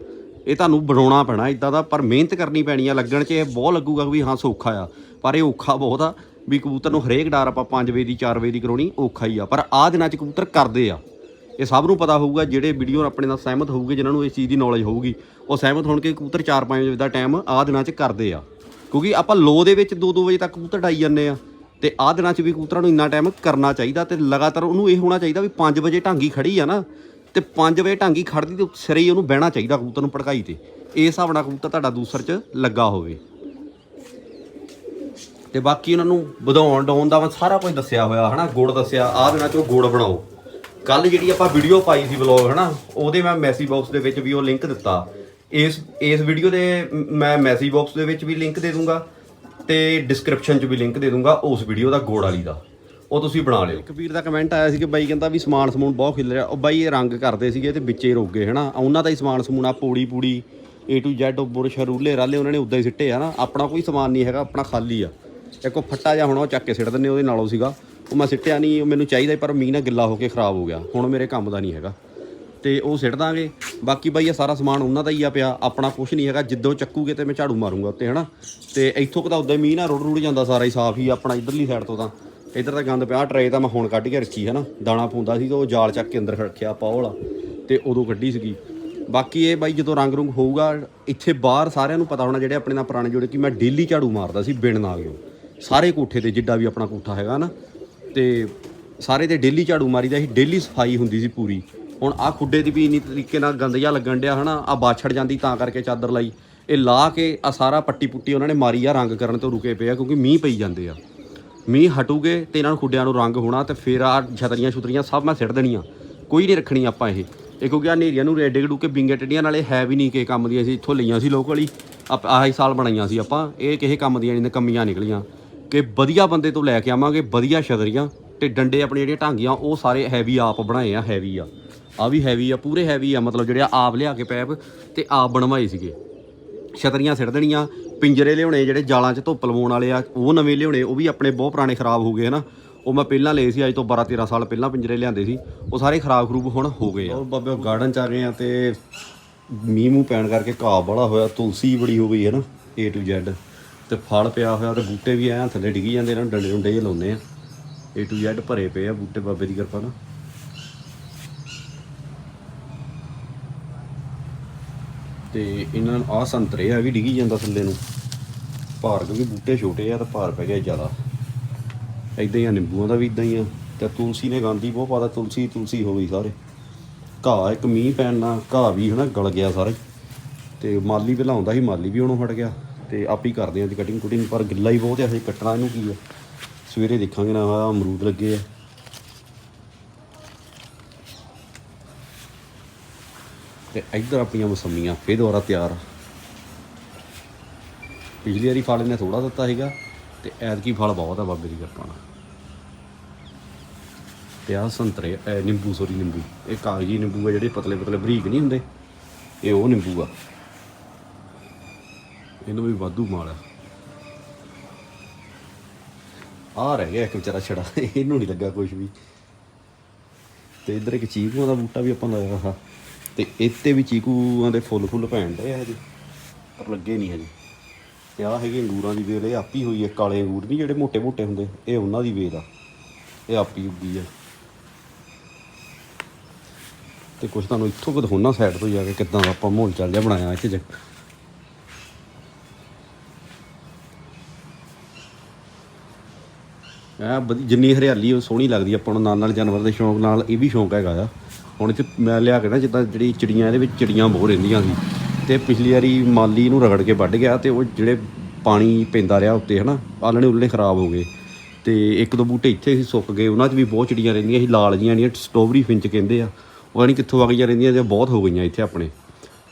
ਇਹ ਤੁਹਾਨੂੰ ਬਣਾਉਣਾ ਪੈਣਾ ਇਦਾਂ ਦਾ, ਪਰ ਮਿਹਨਤ ਕਰਨੀ ਪੈਣੀ ਆ, ਲੱਗਣ 'ਚ ਇਹ ਬਹੁਤ ਲੱਗੂਗਾ ਵੀ ਹਾਂ, ਸੌਖਾ ਆ। ਪਰ ਇਹ ਔਖਾ ਬਹੁਤ ਆ, ਵੀ ਕਬੂਤਰ ਨੂੰ ਹਰੇਕ ਡਾਰ ਆਪਾਂ 5 ਵਜੇ ਦੀ 4 ਵਜੇ ਦੀ ਕਰਾਉਣੀ ਔਖਾ ਹੀ ਆ। ਪਰ ਆਹ ਦਿਨਾਂ 'ਚ ਕਬੂਤਰ ਕਰਦੇ ਆ। ਇਹ ਸਭ ਨੂੰ ਪਤਾ ਹੋਊਗਾ, ਜਿਹੜੇ ਵੀਡੀਓ ਆਪਣੇ ਨਾਲ ਸਹਿਮਤ ਹੋਊਗੇ, ਜਿਨ੍ਹਾਂ ਨੂੰ ਇਸ ਚੀਜ਼ ਦੀ ਨੌਲੇਜ ਹੋਊਗੀ। ਉਹ ਸਹਿਮਤ ਹੋਣ ਕਿ ਕਬੂਤਰ 4-5 ਵਜੇ ਦਾ ਟਾਈਮ ਆਹ ਦਿਨਾਂ 'ਚ ਕਰਦੇ ਆ। ਕਿਉਂਕਿ ਆਪਾਂ ਲੋ ਦੇ ਵਿੱਚ 2-2 ਵਜੇ ਤੱਕ ਕਬੂਤਰ ਡਾਈ ਜਾਂਦੇ ਆ। ਤੇ ਆਹ ਦਿਨਾਂ 'ਚ ਵੀ ਕਬੂਤਰਾਂ ਨੂੰ ਇੰਨਾ ਟਾਈਮ ਕਰਨਾ ਚਾਹੀਦਾ ਤੇ ਲਗਾਤਾਰ ਉਹਨੂੰ ਇਹ ਹੋਣਾ ਚਾਹੀਦਾ ਵੀ 5 ਵਜੇ ਢਾਂਗੀ ਖੜੀ ਆ ਨਾ, ਤੇ 5 ਵਜੇ ਢਾਂਗੀ ਖੜਦੀ ਤੇ ਸਿਰੇ ਹੀ ਉਹਨੂੰ ਬਹਿਣਾ ਚਾਹੀਦਾ ਕਬੂਤਰ ਨੂੰ ਭੜਕਾਈ ਤੇ। ਇਸ ਹਿਸਾਬ ਨਾਲ ਕਬੂਤਰ ਤੁਹਾਡਾ ਦੂਸਰ 'ਚ ਲੱਗਾ ਹੋਵੇ। ਤੇ ਬਾਕੀ ਉਹਨਾਂ ਨੂੰ ਵਧਾਉਣ ਡਾਉਣ ਦਾ ਮੈਂ ਸਾਰਾ ਕੁਝ ਦੱਸਿਆ ਹੋਇਆ, ਹਨਾ, ਗੁੜ ਦੱਸਿਆ, ਆਹ ਦਿਨਾਂ 'ਚ ਉਹ ਗੁੜ ਬਣਾਓ। ਕੱਲ ਜਿਹੜੀ ਆਪਾਂ ਵੀਡੀਓ ਪਾਈ ਸੀ ਵਲੌਗ ਹਨਾ, ਉਹਦੇ ਮੈਂ ਮੈਸੇਜ ਬਾਕਸ ਦੇ ਵਿੱਚ ਵੀ ਉਹ ਲਿੰਕ ਦਿੱਤਾ। ਇਸ ਇਸ ਵੀਡੀਓ ਦੇ ਮੈਂ ਮੈਸੇਜ ਬਾਕਸ ਦੇ ਵਿੱਚ ਵੀ ਲਿੰਕ ਦੇ ਦੂੰਗਾ ਤੇ ਡਿਸਕ੍ਰਿਪਸ਼ਨ 'ਚ ਵੀ ਲਿੰਕ ਦੇ ਦੂੰਗਾ ਉਸ ਵੀਡੀਓ ਦਾ ਗੋੜ ਵਾਲੀ ਦਾ। ਉਹ ਤੁਸੀਂ ਬਣਾ ਲਿਓ। ਕਬੀਰ ਦਾ ਕਮੈਂਟ ਆਇਆ ਸੀ ਕਿ ਬਾਈ ਕਹਿੰਦਾ ਵੀ ਸਮਾਨ ਸਮੂਨ ਬਹੁਤ ਖਿਲ ਰਿਹਾ। ਉਹ ਬਾਈ ਇਹ ਰੰਗ ਕਰਦੇ ਸੀਗੇ ਤੇ ਵਿੱਚੇ ਰੁਕ ਗਏ, ਹਨਾ। ਉਹਨਾਂ ਦਾ ਹੀ ਸਮਾਨ ਸਮੂਨ ਆ, ਪੋੜੀ, ਪੂੜੀ, A to Z, ਉਹ ਬੁਰਸ਼, ਰੂਲੇ, ਰਾਲੇ, ਉਹਨਾਂ ਨੇ ਉਦਾਂ ਹੀ ਸਿੱਟੇ ਆ ਨਾ ਆਪਣਾ ਕੋਈ ਸਮਾਨ ਨਹੀਂ ਹੈਗਾ, ਆਪਣਾ ਖਾਲੀ ਆ। ਇੱਕ ਉਹ ਫੱਟਾ ਜਿਹਾ ਹੁਣ, ਉਹ ਚੱਕ ਕੇ ਸਿੱਟ ਦਿੰਦੇ ਉਹਦੇ ਨਾਲੋਂ ਸੀਗਾ। ਉਹ ਮੈਂ ਸਿੱਟਿਆ ਨਹੀਂ, ਉਹ ਮੈਨੂੰ ਚਾਹੀਦਾ ਪਰ ਮੀਂਹ ਨਾਲ ਗਿੱਲਾ ਹੋ ਕੇ ਖਰਾਬ ਹੋ ਗਿਆ। ਹੁਣ ਮੇਰੇ ਕੰਮ ਦਾ ਨਹੀਂ ਹੈਗਾ। ਤੇ ਉਹ ਸਿੱਟ ਦਾਂਗੇ। ਬਾਕੀ ਬਾਈ, ਇਹ ਸਾਰਾ ਸਮਾਨ ਉਹਨਾਂ ਦਾ ਹੀ ਆ ਪਿਆ। ਆਪਣਾ ਕੁਝ ਨਹੀਂ ਹੈਗਾ। ਜਿੱਦੋਂ ਚੱਕੂਗੇ ਤੇ ਮੈਂ ਝਾੜੂ ਮਾਰੂੰਗਾ ਉੱਤੇ, ਹਨਾ? ਤੇ ਇੱਥੋਂ ਤਾਂ ਉਦਾਂ ਮੀਂਹ ਨਾਲ ਰੁੜ ਰੁੜ ਜਾਂਦਾ ਸਾਰਾ ਹੀ, ਸਾਫ਼ ਹੀ, ਆਪਣਾ ਇਧਰਲੀ ਸਾਈਡ ਤੋਂ ਤਾਂ। ਇਧਰ ਤਾਂ ਗੰਦ ਪਿਆ। ਟਰੇ ਤਾਂ ਮੈਂ ਹੁਣ ਕੱਢ ਕੇ ਰੱਖੀ, ਹਨਾ? ਦਾਣਾ ਪਾਉਂਦਾ ਸੀ ਤੇ ਉਹ ਜਾਲ ਚੱਕ ਕੇ ਅੰਦਰ ਰੱਖਿਆ ਪਾ ਉਹ ਵਾਲਾ। ਤੇ ਉਦੋਂ ਕੱਢੀ ਸੀਗੀ। ਬਾਕੀ ਇਹ ਬਾਈ, ਜਦੋਂ ਰੰਗ ਰੁੰਗ ਹੋਊਗਾ, ਇੱਥੇ ਬਾਹਰ ਸਾਰਿਆਂ ਨੂੰ ਪਤਾ ਹੋਣਾ ਜਿਹੜੇ ਆਪਣੇ ਨਾਲ ਪੁਰਾਣੇ ਜੁੜੇ, ਕਿ ਮੈਂ ਡੇਲੀ ਝਾੜੂ ਮਾਰਦਾ ਸੀ ਬਿਨ ਨਾ ਗਿਓ ਸਾਰੇ ਕੋਠੇ ਤੇ ਜਿੱਡਾ ਵੀ ਆਪਣਾ ਕੋਠਾ ਹੈਗਾ ਨਾ ਤੇ ਸਾਰੇ ਤੇ ਡੇਲੀ ਝਾੜੂ ਮਾਰੀਦਾ ਸੀ, ਡੇਲੀ ਸਫ਼ਾਈ ਹੁੰਦੀ ਸੀ ਪੂਰੀ। ਹੁਣ ਆ ਖੁੱਡੇ ਦੀ ਵੀ ਇੰਨੀ ਤਰੀਕੇ ਨਾਲ ਗੰਦ ਜਿਹਾ ਲੱਗਣ ਡਿਆ ਹਨਾ ਆ ਬਾਛੜ ਜਾਂਦੀ ਤਾਂ ਕਰਕੇ ਚਾਦਰ ਲਾਈ। ਇਹ ਲਾ ਕੇ ਆ ਸਾਰਾ ਪੱਟੀ ਪੁੱਟੀ ਉਹਨਾਂ ਨੇ ਮਾਰੀ ਆ, ਰੰਗ ਕਰਨ ਤੋਂ ਰੁਕੇ ਪਏ ਆ, ਕਿਉਂਕਿ ਮੀਂਹ ਪਈ ਜਾਂਦੇ ਆ। ਮੀਂਹ ਹਟੂਗੇ ਤੇ ਇਹਨਾਂ ਨੂੰ ਖੁੱਡਿਆਂ ਨੂੰ ਰੰਗ ਹੋਣਾ ਤੇ ਫਿਰ ਆ ਛਤਰੀਆਂ ਛੁਤਰੀਆਂ ਸਭ ਮੈਂ ਸਿੱਟ ਦੇਣੀਆਂ। ਕੋਈ ਨਹੀਂ ਰੱਖਣੀ ਆਪਾਂ ਇਹ। ਇਹ ਕਿਉਂਕਿ ਆ ਨੇਰੀਆਂ ਨੂੰ ਰੇਡੇ ਡੂ ਕੇ ਬਿੰਗੇ ਟੱਡੀਆਂ, ਨਾਲੇ ਹੈ ਵੀ ਨਹੀਂ ਕਿ ਕੰਮ ਦੀਆਂ ਸੀ, ਇੱਥੋਂ ਲਈਆਂ ਸੀ ਲੋਕਲ ਹੀ ਆਪ- ਆਹੀ ਸਾਲ ਬਣਾਈਆਂ ਸੀ ਆਪਾਂ। ਇਹ ਕਿਸੇ ਕੰਮ ਦੀਆਂ ਨਹੀਂ ਕਮੀਆਂ ਨਿਕਲੀਆਂ। ਕਿ ਵਧੀਆ ਬੰਦੇ ਤੋਂ ਲੈ ਕੇ ਆਵਾਂਗੇ, ਵਧੀਆ ਛਤਰੀਆਂ ਤੇ ਡੰਡੇ ਆਪਣੀ ਜਿਹੜੀਆਂ ਢਾਂਗੀਆਂ, ਉਹ ਸਾਰੇ ਹੈਵੀ ਆਪ ਬਣਾਏ ਆ ਹੈਵੀ ਆ। ਆ ਵੀ ਹੈਵੀ ਆ, ਪੂਰੇ ਹੈਵੀ ਆ, ਮਤਲਬ ਜਿਹੜੇ ਆਪ ਲਿਆ ਕੇ ਪੈਪ ਤੇ ਆਪ ਬਣਵਾਏ ਸੀਗੇ। ਛਤਰੀਆਂ ਸਿੱਟ ਦੇਣੀਆਂ, ਪਿੰਜਰੇ ਲਿਆਉਣੇ, ਜਿਹੜੇ ਜਾਲਾਂ 'ਚ ਧੁੱਪ ਲਵਾਉਣ ਵਾਲੇ ਆ, ਉਹ ਨਵੇਂ ਲਿਆਉਣੇ, ਉਹ ਵੀ ਆਪਣੇ ਬਹੁਤ ਪੁਰਾਣੇ ਖਰਾਬ ਹੋ ਗਏ ਹਨਾ। ਉਹ ਮੈਂ ਪਹਿਲਾਂ ਲਏ ਸੀ, ਅੱਜ ਤੋਂ 12 13 ਸਾਲ ਪਹਿਲਾਂ ਪਿੰਜਰੇ ਲਿਆਂਦੇ ਸੀ, ਉਹ ਸਾਰੇ ਖਰਾਬ ਖਰੂਬ ਹੁਣ ਹੋ ਗਏ ਆ। ਉਹ ਬਾਬੇ ਗਾਰਡਨ 'ਚ ਆ ਗਏ ਆ ਤੇ ਮੀਂਹ ਮੂੰਹ ਪੈਣ ਕਰਕੇ ਘਾਹ ਬੜਾ ਹੋਇਆ, ਤੁਲਸੀ ਬੜੀ ਹੋ ਗਈ ਹੈ ਨਾ, A to Z ਤੇ ਫਲ ਪਿਆ ਹੋਇਆ ਤੇ ਬੂਟੇ ਵੀ ਐਂ ਥੱਲੇ ਡਿੱਗੀ ਜਾਂਦੇ ਇਹਨਾਂ ਨੂੰ, ਡੰਡੇ ਡੁੰਡੇ ਜਿਹੇ ਲਾਉਂਦੇ ਆ। A to Z ਭਰੇ ਪਏ ਆ ਬੂਟੇ, ਬਾਬੇ ਦੀ ਕਿਰਪਾ ਨਾਲ। ਤੇ ਇਹਨਾਂ ਨੂੰ ਆਹ ਸੰਤਰੇ ਆ ਵੀ ਡਿੱਗੀ ਜਾਂਦਾ ਥੱਲੇ ਨੂੰ। ਭਾਰ, ਕਿਉਂਕਿ ਬੂਟੇ ਛੋਟੇ ਆ ਤਾਂ ਭਾਰ ਪੈ ਗਿਆ ਜ਼ਿਆਦਾ। ਇਦਾਂ ਹੀ ਆ, ਨਿੰਬੂਆਂ ਦਾ ਵੀ ਇਦਾਂ ਹੀ ਆ। ਤੇ ਤੁਲਸੀ ਨੇ ਗਾਂਦੀ ਬਹੁਤ ਪਾਦਾ ਤੁਲਸੀ ਤੁਲਸੀ ਹੋ ਗਈ ਸਾਰੇ। ਘਾਹ, ਇੱਕ ਮੀਂਹ ਪੈਣ ਨਾਲ ਘਾਹ ਵੀ ਹਨਾ ਗਲ ਗਿਆ ਸਾਰੇ। ਹੀ। ਤੇ ਮਾਲੀ ਪਹਿਲਾਂ ਆਉਂਦਾ ਸੀ, ਮਾਲੀ ਵੀ ਉਹਨੂੰ ਫਟ ਗਿਆ। ਤੇ ਆਪ ਹੀ ਕਰਦੇ ਆ ਜੀ ਕਟਿੰਗ ਕੁਟਿੰਗ, ਪਰ ਗਿੱਲਾ ਹੀ ਬਹੁਤ ਆ, ਹਜੇ ਕੱਟਣਾ ਇਹਨੂੰ ਕੀ ਹੈ ਸਵੇਰੇ ਦੇਖਾਂਗੇ ਨਾ, ਆਹ ਅਮਰੂਦ ਲੱਗੇ ਆ। ਤੇ ਇੱਧਰ ਆਪਣੀਆਂ ਮਸੰਮੀਆਂ, ਫੇਰ ਦੁਬਾਰਾ ਤਿਆਰ। ਪਿਛਲੀ ਵਾਰੀ ਫਲ ਇਹਨੇ ਥੋੜਾ ਦਿੱਤਾ ਸੀਗਾ, ਤੇ ਐਤਕੀ ਫਲ ਬਹੁਤ ਆ, ਬਾਬੇ ਦੀ ਕਿਰਪਾ ਨਾਲ। ਤੇ ਆਹ ਸੰਤਰੇ ਨਿੰਬੂ ਸੋਰੀ ਨਿੰਬੂ। ਇਹ ਕਾਗਜੀ ਨਿੰਬੂ ਆ, ਜਿਹੜੇ ਪਤਲੇ ਪਤਲੇ ਬਰੀਕ ਨਹੀਂ ਹੁੰਦੇ, ਇਹ ਉਹ ਨਿੰਬੂ ਆ। ਇਹਨੂੰ ਵੀ ਵਾਧੂ ਮਾਲ ਆ। ਆ ਰਹਿ ਗਿਆ ਇੱਕ ਵਿਚਾਰਾ ਛੜਾ। ਇਹਨੂੰ ਨਹੀਂ ਲੱਗਾ ਕੁਝ ਵੀ। ਤੇ ਇਧਰ ਇੱਕ ਚੀਕੂਆਂ ਦਾ ਬੂਟਾ ਵੀ ਆਪਾਂ ਲਾਇਆ ਹਾਂ ਤੇ ਇੱਥੇ ਵੀ ਚੀਕੂਆਂ ਦੇ ਫੁੱਲ ਫੁੱਲ ਪੈਣ ਦੇ ਆ ਹਜੇ। ਪਰ ਲੱਗੇ ਨਹੀਂ ਹਜੇ। ਤੇ ਆ ਹੈਗੇ ਅੰਗੂਰਾਂ ਦੀ ਵੇਲ, ਇਹ ਆਪੀ ਹੋਈ ਹੈ ਕਾਲੇ ਅੰਗੂਰ ਨਹੀਂ ਜਿਹੜੇ ਮੋٹے-ਮੋٹے ਹੁੰਦੇ, ਇਹ ਉਹਨਾਂ ਦੀ ਵੇਲ ਆ। ਇਹ ਆਪੀ ਉੱਗੀ ਆ। ਤੇ ਕੁਝ ਤੁਹਾਨੂੰ ਇੱਥੋਂ ਕਦ ਹੋਣਾ ਸਾਈਡ ਤੋਂ ਜਾ ਕੇ ਕਿੱਦਾਂ ਆਪਾਂ ਮਾਹੌਲ ਚੱਲ ਜਾ ਬਣਾਇਆ ਇੱਥੇ ਐ ਵਧੀ ਜਿੰਨੀ ਹਰਿਆਲੀ ਉਹ ਸੋਹਣੀ ਲੱਗਦੀ ਆ, ਆਪਾਂ ਨੂੰ ਨਾਲ ਨਾਲ ਜਾਨਵਰ ਦੇ ਸ਼ੌਂਕ ਨਾਲ ਇਹ ਵੀ ਸ਼ੌਂਕ ਹੈਗਾ ਆ। ਹੁਣ ਇੱਥੇ ਮੈਂ ਲਿਆ ਕੇ ਨਾ, ਜਿੱਦਾਂ ਜਿਹੜੀ ਚਿੜੀਆਂ, ਇਹਦੇ ਵਿੱਚ ਚਿੜੀਆਂ ਬਹੁਤ ਰਹਿੰਦੀਆਂ ਸੀ। ਇੱਥੇ ਪਿਛਲੀ ਵਾਰੀ ਮਾਲੀ ਨੂੰ ਰਗੜ ਕੇ ਵੱਢ ਗਿਆ ਤੇ ਉਹ ਜਿਹੜੇ ਪਾਣੀ ਪੈਂਦਾ ਰਿਹਾ ਉੱਤੇ, ਹਨਾ ਆਲਣੇ ਉੱਲੇ ਖਰਾਬ ਹੋ ਗਏ। ਤੇ ਇੱਕ ਦੋ ਬੂਟੇ ਇੱਥੇ ਸੀ ਸੁੱਕ ਗਏ, ਉਹਨਾਂ 'ਚ ਵੀ ਬਹੁਤ ਚਿੜੀਆਂ ਰਹਿੰਦੀਆਂ ਸੀ, ਲਾਲ ਜੀਆਂ ਜਿਹੜੀਆਂ ਸਟ੍ਰਾਬੇਰੀ ਫਿੰਚ ਕਹਿੰਦੇ ਆ। ਉਹ ਨਹੀਂ ਕਿੱਥੋਂ ਆ ਗਈਆਂ ਰਹਿੰਦੀਆਂ ਜੇ ਬਹੁਤ ਹੋ ਗਈਆਂ ਇੱਥੇ ਆਪਣੇ।